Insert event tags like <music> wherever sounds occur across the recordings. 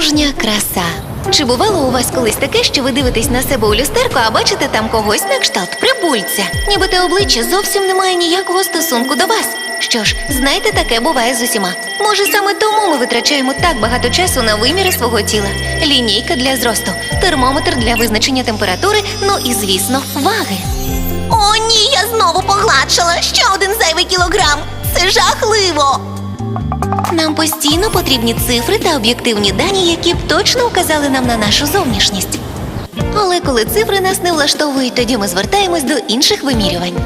Справжня краса. Чи бувало у вас колись таке, що ви дивитесь на себе у люстерку, а бачите там когось на кшталт прибульця? Ніби те обличчя зовсім не має ніякого стосунку до вас. Що ж, знаєте, таке буває з усіма. Може, саме тому ми витрачаємо так багато часу на виміри свого тіла: лінійка для зросту, термометр для визначення температури, ну і звісно, ваги. О, ні, я знову погладшала. Ще один зайвий кілограм. Це жахливо. Нам постійно потрібні цифри та об'єктивні дані, які б точно вказали нам на нашу зовнішність. Але коли цифри нас не влаштовують, тоді ми звертаємось до інших вимірювань.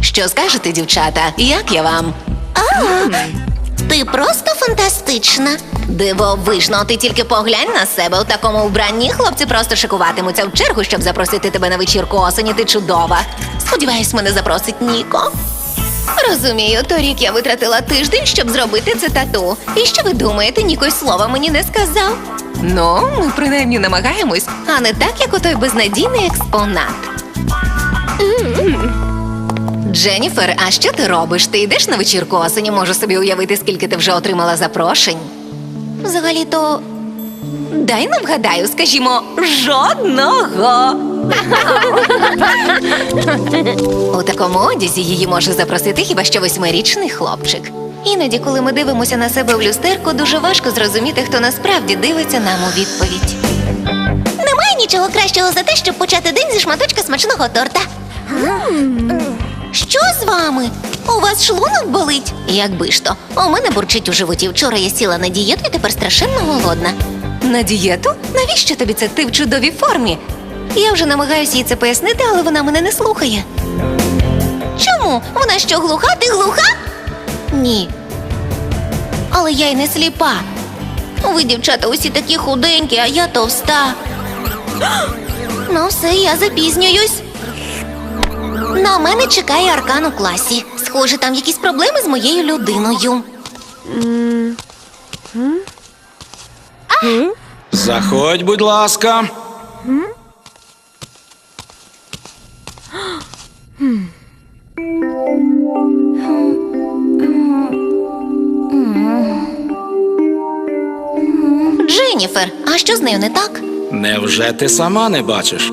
Що скажете, дівчата? Як я вам? А, Ти просто фантастична. Дивовижно, ти тільки поглянь на себе у такому вбранні. Хлопці просто шикуватимуться в чергу, щоб запросити тебе на вечірку осені. Ти чудова. Сподіваюсь, мене запросить Ніко. Розумію, торік я витратила тиждень, щоб зробити це тату. І що ви думаєте, Ніко й слова мені не сказав? Ну, ми принаймні намагаємось, а не так, як отой безнадійний експонат. Дженніфер, а що ти робиш? Ти йдеш на вечірку осені? Можу собі уявити, скільки ти вже отримала запрошень. Взагалі-то. Дай нам вгадаю, скажімо, жодного. У такому одязі її може запросити хіба що восьмирічний хлопчик. Іноді, коли ми дивимося на себе в люстерку, дуже важко зрозуміти, хто насправді дивиться нам у відповідь. Немає нічого кращого за те, щоб почати день зі шматочка смачного торта. Що з вами? У вас шлунок болить? Якби ж то. У мене бурчить у животі. Вчора я сіла на дієту і тепер страшенно голодна. На дієту? Навіщо тобі це? Ти в чудовій формі. Я вже намагаюся їй це пояснити, але вона мене не слухає. Чому? Вона що, глуха? Ти глуха? Ні. Але я й не сліпа. Ви, дівчата, усі такі худенькі, а я товста. Ну, все, я запізнююсь. На мене чекає аркан у класі. Схоже, там якісь проблеми з моєю людиною. Заходь, будь ласка. Дженніфер, а що з нею не так? Невже ти сама не бачиш?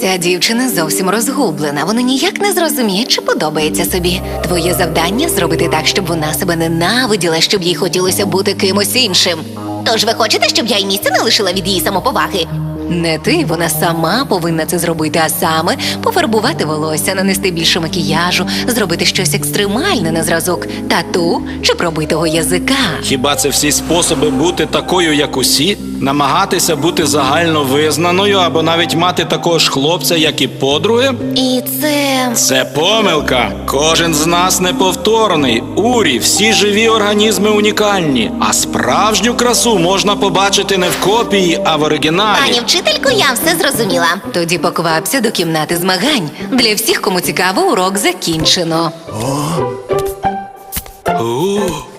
Ця дівчина зовсім розгублена. Вона ніяк не зрозуміє, чи подобається собі. Твоє завдання зробити так, щоб вона себе ненавиділа, щоб їй хотілося бути кимось іншим. Тож ви хочете, щоб я й місце не лишила від її самоповаги? Не ти, вона сама повинна це зробити, а саме пофарбувати волосся, нанести більше макіяжу, зробити щось екстремальне на зразок тату чи пробитого язика. Хіба це всі способи бути такою, як усі? Намагатися бути загально визнаною або навіть мати такого ж хлопця, як і подруги? І це. Це помилка. Кожен з нас неповторний. Урі, всі живі організми унікальні. А справжню красу можна побачити не в копії, а в оригіналі. Пані вчителько, я все зрозуміла. Тоді поквапся до кімнати змагань. Для всіх, кому цікаво, урок закінчено.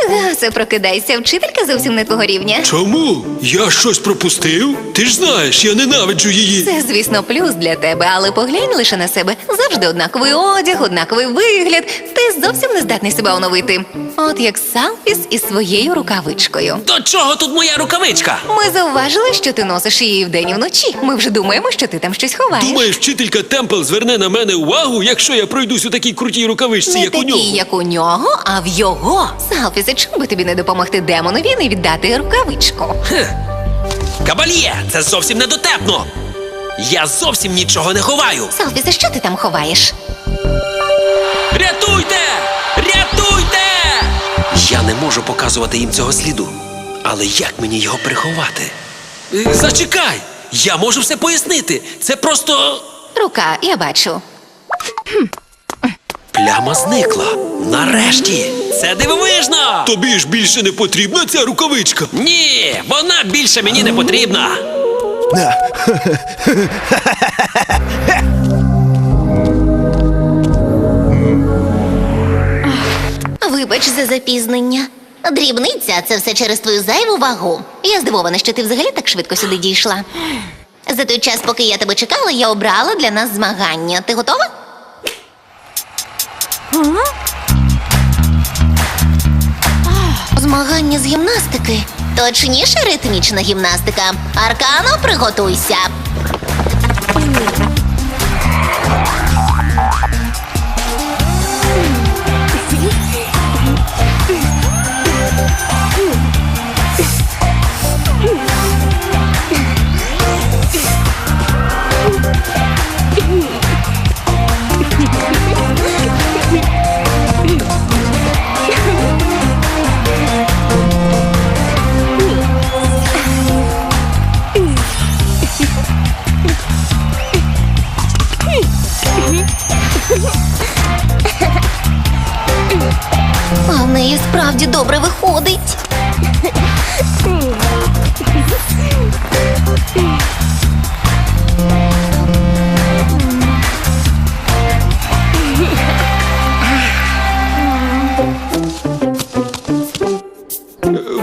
Гасе, прокидайся, вчителька зовсім не твого рівня. Чому? Я щось пропустив? Ти ж знаєш, я ненавиджу її. Це, звісно, плюс для тебе, але поглянь лише на себе. Завжди однаковий одяг, однаковий вигляд. Ти зовсім не здатний себе оновити. От як Салфіс із своєю рукавичкою. До чого тут моя рукавичка? Ми зауважили, що ти носиш її вдень і вночі. Ми вже думаємо, що ти там щось ховаєш. Думаєш, вчителька Темпл зверне на мене увагу, якщо я пройдусь у такій крутій рукавичці, Не як у нього. як у нього, а в його. Салфісе, чому би тобі не допомогти демонові не віддати рукавичку? Кабальє, це зовсім не дотепно. Я зовсім нічого не ховаю. Салфісе, що ти там ховаєш? Рятуйте! Рятуйте! Я не можу показувати їм цього сліду. Але як мені його приховати? Е, Зачекай! Я можу все пояснити. Це просто. Рука, я бачу. Пляма зникла. Нарешті! Це дивовижно! Тобі ж більше не потрібна ця рукавичка. Ні, вона більше мені не потрібна. Вибач за запізнення. Дрібниця, це все через твою зайву вагу. Я здивована, що ти взагалі так швидко сюди дійшла. За той час, поки я тебе чекала, я обрала для нас змагання. Ти готова? Змагання з гімнастики. Точніше, ритмічна гімнастика. Аркано, приготуйся. А в неї справді добре виходить.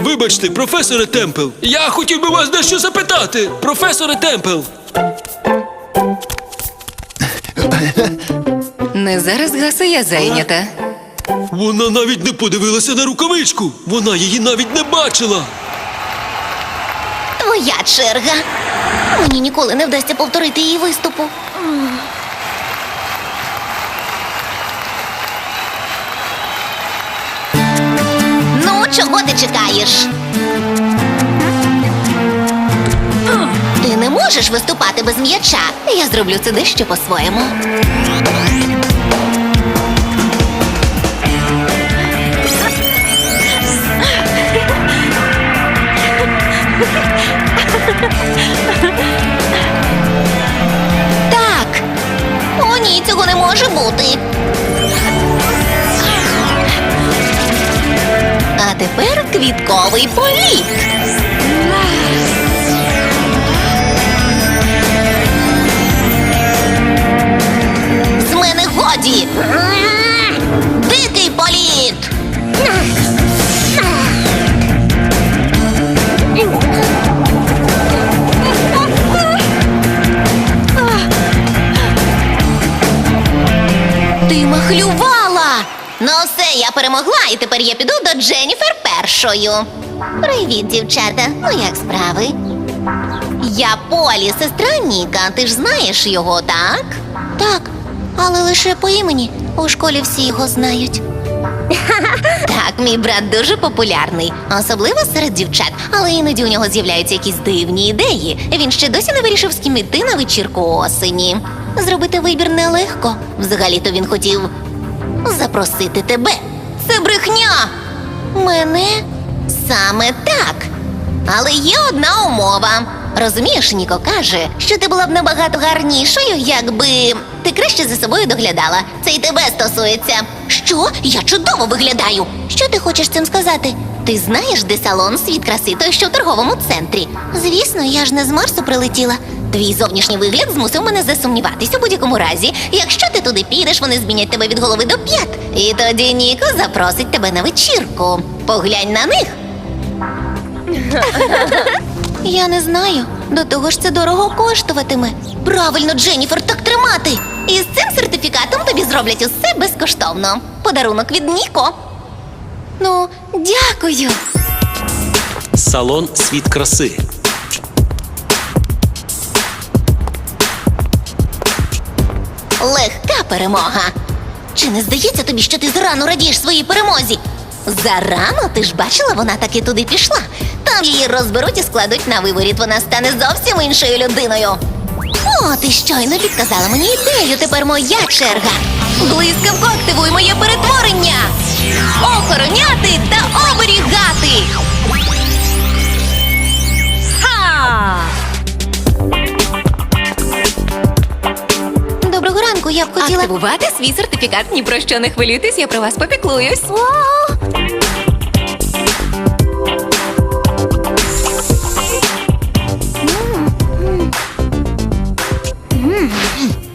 Вибачте, професоре Темпл. Я хотів би вас дещо запитати. Професоре Темпл. Не зараз гаси, я зайнята. Вона навіть не подивилася на рукавичку. Вона її навіть не бачила. Твоя черга. Мені ніколи не вдасться повторити її виступу. Ну, чого ти чекаєш? Можеш виступати без м'яча. Я зроблю це дещо по-своєму. Так. О, ні, цього не може бути. А тепер квітковий політ. Ти махлювала. Ну все, я перемогла, і тепер я піду до Дженніфер першою. Привіт, дівчата. Ну як справи? Я Полі, сестра Ніка. Ти ж знаєш його, так? Так, але лише по імені. У школі всі його знають. <laughs> Так, мій брат дуже популярний, особливо серед дівчат, але іноді у нього з'являються якісь дивні ідеї. Він ще досі не вирішив з ким іти на вечірку осені. Зробити вибір нелегко. Взагалі-то він хотів запросити тебе. Це брехня! Мене? Саме так. Але є одна умова. Розумієш, Ніко каже, що ти була б набагато гарнішою, якби ти краще за собою доглядала. Це й тебе стосується. Що? Я чудово виглядаю. Що ти хочеш цим сказати? Ти знаєш, де салон світ краси, той що в торговому центрі. Звісно, я ж не з Марсу прилетіла. Твій зовнішній вигляд змусив мене засумніватись у будь-якому разі. Якщо ти туди підеш, вони змінять тебе від голови до п'ят. І тоді Ніко запросить тебе на вечірку. Поглянь на них. Я не знаю. До того ж це дорого коштуватиме. Правильно, Дженніфер, так тримати. І з цим сертифікатом тобі зроблять усе безкоштовно. Подарунок від Ніко. Ну, дякую. Салон світ краси. Легка перемога. Чи не здається тобі, що ти зарано радієш своїй перемозі? Зарано ти ж бачила, вона таки туди пішла. Там її розберуть і складуть на виворіт. Вона стане зовсім іншою людиною. О, ти щойно підказала мені ідею. Тепер моя черга. Блискавко активуй моє перетворення. Охороняти та оберігати. Доброго ранку, я б хотіла. Активувати свій сертифікат. Ні про що не хвилюйтесь, я про вас попіклуюсь. О,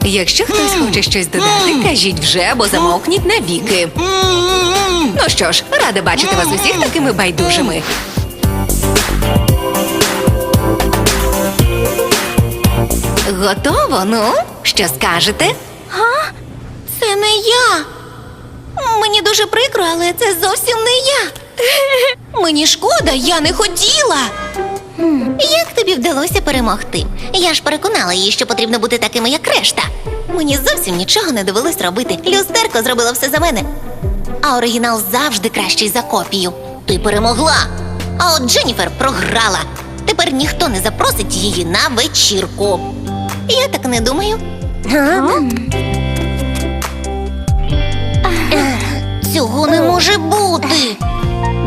Якщо хтось хоче щось додати, кажіть вже або замовкніть навіки. Ну що ж, рада бачити вас усіх такими байдужими. Готово, ну? Що скажете? це не я. Мені дуже прикро, але це зовсім не я. <laughs> Мені шкода, я не хотіла. Як тобі вдалося перемогти? Я ж переконала її, що потрібно бути такими, як решта. Мені зовсім нічого не довелось робити. Люстерко зробила все за мене. А оригінал завжди кращий за копію. Ти перемогла. А от Дженніфер програла. Тепер ніхто не запросить її на вечірку. Я так не думаю. Цього не може бути.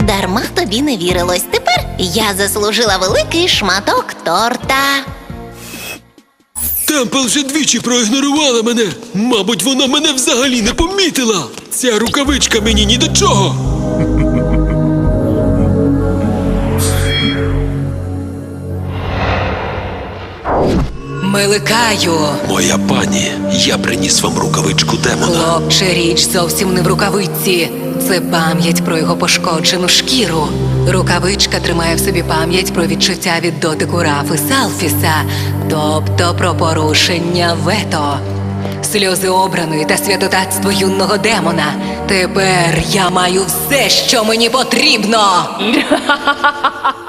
Дарма тобі не вірилось. Тепер я заслужила великий шматок торта. Темпл вже двічі проігнорувала мене. Мабуть, вона мене взагалі не помітила. Ця рукавичка мені ні до чого. Миликаю, Моя пані, я приніс вам рукавичку демона. хлопче, річ зовсім не в рукавиці. Це пам'ять про його пошкоджену шкіру. Рукавичка тримає в собі пам'ять про відчуття від дотику Рафи Салфіса, тобто про порушення вето. Сльози обраної та святотатство юного демона. Тепер я маю все, що мені потрібно. <laughs>